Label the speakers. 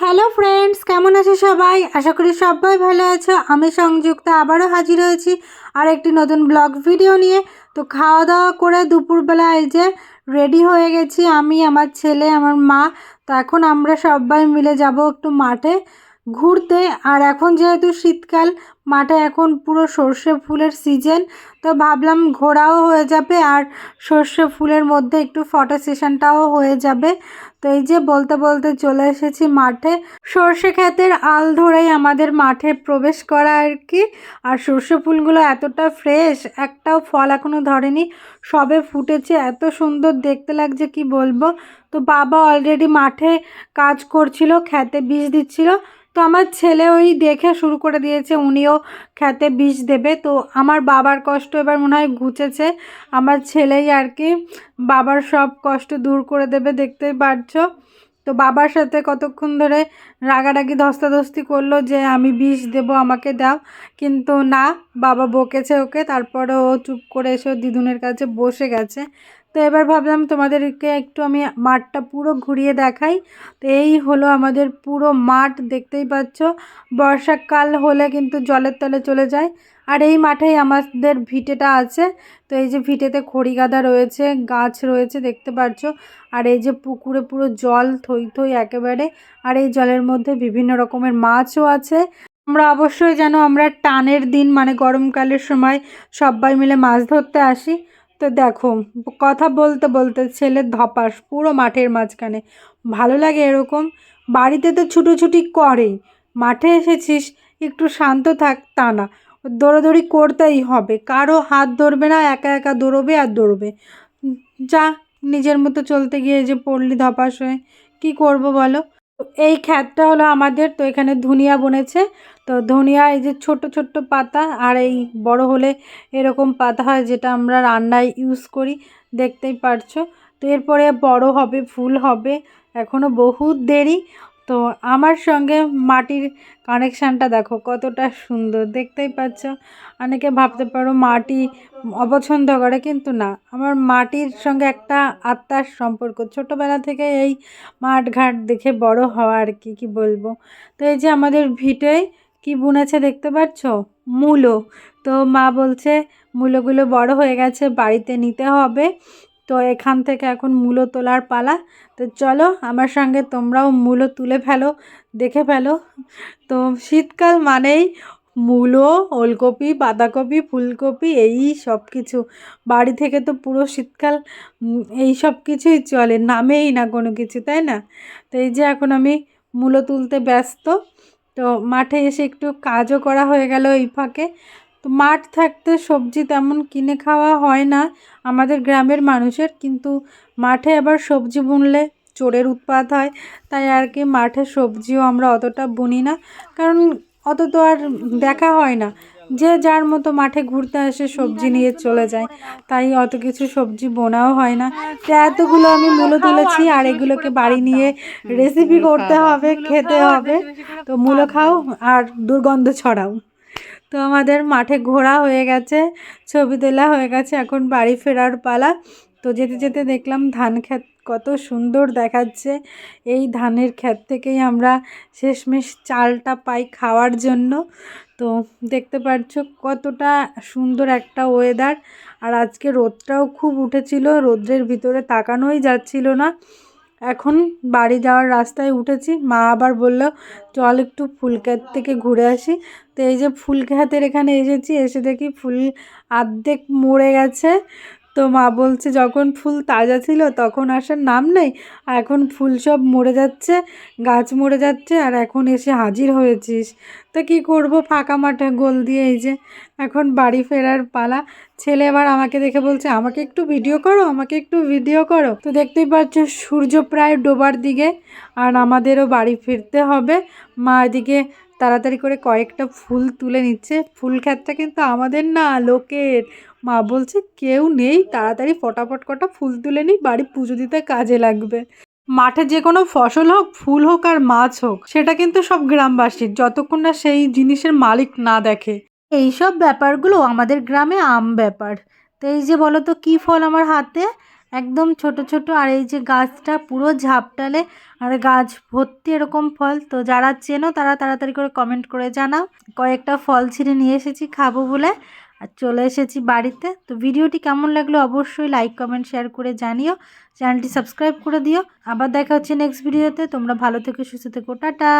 Speaker 1: Hello friends কেমন আছো সবাই? আশা করি সবাই ভালো আছো। আমি সংযুক্ত আবারও হাজির হয়েছি আর একটি নতুন ব্লগ ভিডিও নিয়ে। তো খাওয়া দাওয়া করে দুপুরবেলা এই যে রেডি হয়ে গেছি আমি, আমার ছেলে, আমার মা। তো এখন আমরা সবাই মিলে যাব একটু মাঠে। ঘুরতে। আর এখন যেহেতু শীতকাল, মাঠে এখন পুরো সর্ষে ফুলের সিজন তো ভাবলাম ঘোরাও হয়ে যাবে আর সর্ষে ফুলের মধ্যে একটু ফটো সেশনটাও হয়ে যাবে। তো এই যে বলতে বলতে চলে এসেছি মাঠে। সর্ষে ক্ষেতের আল ধরেই আমাদের মাঠে প্রবেশ করা আর কি। আর সর্ষে ফুলগুলো এতটা ফ্রেশ একটাও ফল এখনও ধরেনি। সবে ফুটেছে, এত সুন্দর দেখতে লাগছে, কি বলব? তো বাবা অলরেডি মাঠে কাজ করছিল খেতে বীজ দিচ্ছিল। তো আমার ছেলে ওই দেখে শুরু করে দিয়েছে, উনিও খেতে বিষ দেবে। তো আমার বাবার কষ্ট এবার মনে হয় ঘুচেছে। আমার ছেলেই আর কি বাবার সব কষ্ট দূর করে দেবে দেখতেই পারছ? তো বাবার সাথে কতক্ষণ ধরে রাগারাগি, ধস্তাধস্তি করল যে, আমি বিষ দেব, আমাকে দাও। কিন্তু না, বাবা বকেছে ওকে। তারপরে ও চুপ করে এসে দিদুনের কাছে বসে গেছে। তো এবার ভাবলাম তোমাদেরকে একটু আমি মাঠটা পুরো ঘুরিয়ে দেখাই। তো এই হলো আমাদের পুরো মাঠ, দেখতেই পাচ্ছ। বর্ষাকাল হলে কিন্তু জলের তলে চলে যায়। আর এই মাঠেই আমাদের ভিটেটা আছে। তো এই যে ভিটেতে খড়ি গাদা রয়েছে, গাছ রয়েছে, দেখতে পাচ্ছ। আর এই যে পুকুরে পুরো জল থই থই একেবারে। আর এই জলের মধ্যে বিভিন্ন রকমের মাছও আছে। আমরা অবশ্যই যেন আমরা টানের দিন মানে গরমকালের সময় সবাই মিলে মাছ ধরতে আসি। তো দেখো, কথা বলতে বলতে ছেলের ধপাস পুরো মাঠের মাঝখানে। ভালো লাগে এরকম? বাড়িতে তো ছুটোছুটি করেই। মাঠে এসেছিস, একটু শান্ত থাক, তা না। দৌড়োদৌড়ি করতেই হবে। কারও হাত ধরবে না, একা একা দৌড়বে আর দৌড়বে। যা, নিজের মতো চলতে গিয়ে যে পড়লি ধপাস হয়ে। কী করব বলো? এই খ্যাতটা হলো আমাদের, তো এখানে ধুনিয়া বনেছে। তো ধনিয়া, এই যে ছোট ছোট্ট পাতা আর এই বড় হলে এরকম পাতা হয় যেটা আমরা রান্নায় ইউজ করি, দেখতেই পারছ। তো এরপরে বড় হবে, ফুল হবে এখনও বহুত দেরি। তো আমার সঙ্গে মাটির কানেকশানটা দেখো, কতটা সুন্দর, দেখতেই পাচ্ছ। অনেকে ভাবতে পারো মাটি অপছন্দ করে, কিন্তু না। আমার মাটির সঙ্গে একটা আত্মার সম্পর্ক। ছোটোবেলা থেকে এই মাঠ ঘাট দেখে বড় হওয়া আর কি, কী বলব। তো এই যে আমাদের ভিটেই কি বুনেছে দেখতে পাচ্ছ মূলো। তো মা বলছে, মূলোগুলো বড় হয়ে গেছে, বাড়িতে নিতে হবে। তো এখান থেকে এখন মূলো তোলার পালা। তো চলো, আমার সঙ্গে তোমরাও মূলো তুলে ফেলো, দেখে ফেলো। তো শীতকাল মানেই মূলো, ওলকপি, বাঁধাকপি, ফুলকপি, এই সব কিছু। বাড়ি থেকে তো পুরো শীতকাল এই সব কিছুই চলে, নামেই না কোনো কিছু, তাই না? তো এই যে এখন আমি মূলো তুলতে ব্যস্ত। তো মাঠে এসে একটু কাজও করা হয়ে গেল এই ফাঁকে। তো মাঠ থাকতে সবজি তেমন কিনে খাওয়া হয় না আমাদের গ্রামের মানুষের, কিন্তু মাঠে আবার সবজি বুনলে চোরের উৎপাত হয়। তাই আর কি মাঠে সবজিও আমরা অতটা বুনি না। কারণ অত তো আর দেখা হয় না। যে যার মতো মাঠে ঘুরতে আসে, সবজি নিয়ে চলে যায়। তাই অত কিছু সবজি বোনাও হয় না। তো এতগুলো আমি মূলো তুলেছি আর এগুলোকে বাড়ি নিয়ে রেসিপি করতে হবে, খেতে হবে। তো মূলো খাও আর দুর্গন্ধ ছড়াও। তো আমাদের মাঠে ঘোরা হয়ে গেছে, ছবি তোলা হয়ে গেছে। এখন বাড়ি ফেরার পালা। তো যেতে যেতে দেখলাম ধান ক্ষেত কত সুন্দর দেখাচ্ছে। এই ধানের ক্ষেত থেকেই আমরা শেষমেশ চালটা পাই খাওয়ার জন্য। তো দেখতে পাচ্ছ কতটা সুন্দর একটা ওয়েদার আর আজকে রোদটাও খুব উঠেছিল, রোদ্রের ভিতরে তাকানোই যাচ্ছিল না। এখন বাড়ি যাওয়ার রাস্তায় উঠেছি, মা আবার বলল, চল একটু ফুল ক্ষেত থেকে ঘুরে আসি। তো এই যে ফুল ক্ষেতের এখানে এসেছি, এসে দেখি ফুল আর্ধেক মরে গেছে। তো মা বলছে, যখন ফুল তাজা ছিল তখন আসার নাম নেই, আর এখন ফুল সব মরে যাচ্ছে, গাছ মরে যাচ্ছে, আর এখন এসে হাজির হয়েছিস। তো কী করব, ফাঁকা মাঠে গোল দিয়ে এই যে, এখন বাড়ি ফেরার পালা। ছেলে এবার আমাকে দেখে বলছে, আমাকে একটু ভিডিও করো, আমাকে একটু ভিডিও করো। তো দেখতেই পাচ্ছ, সূর্য প্রায় ডোবার দিকে, আর আমাদেরও বাড়ি ফিরতে হবে। মা এদিকে তাড়াতাড়ি করে কয়েকটা ফুল তুলে নিচ্ছে। ফুল ক্ষেতটা কিন্তু আমাদের না, লোকের। মা বলছে, কেউ নেই, তাড়াতাড়ি ফটাফট কটা ফুল তুলে নিই বাড়ি পুজো দিতে কাজে লাগবে। মাঠে যে কোনো ফসল হোক, ফুল হোক আর মাছ হোক, সেটা কিন্তু সব গ্রামবাসীর, যতক্ষণ না সেই জিনিসের মালিক না দেখে। এই সব ব্যাপারগুলো আমাদের গ্রামে আম ব্যাপার। তো এই যে বলো তো, কী ফল আমার হাতে? একদম ছোট ছোট। আর এই যে গাছটা পুরো ঝাপটালে, আর গাছ ভর্তি এরকম ফল। তো যারা চেনো, তারা তাড়াতাড়ি করে কমেন্ট করে জানাও। কয়েকটা ফল ছিঁড়ে নিয়ে এসেছি খাব বলে। আর চলে এসেছি বাড়িতে। তো ভিডিওটি কেমন লাগল অবশ্যই লাইক কমেন্ট শেয়ার করে জানিও। চ্যানেলটি সাবস্ক্রাইব করে দিও। আবার দেখা হচ্ছে নেক্সট ভিডিওতে তোমরা ভালো থেকো, সুস্থ থেকো। টাটা!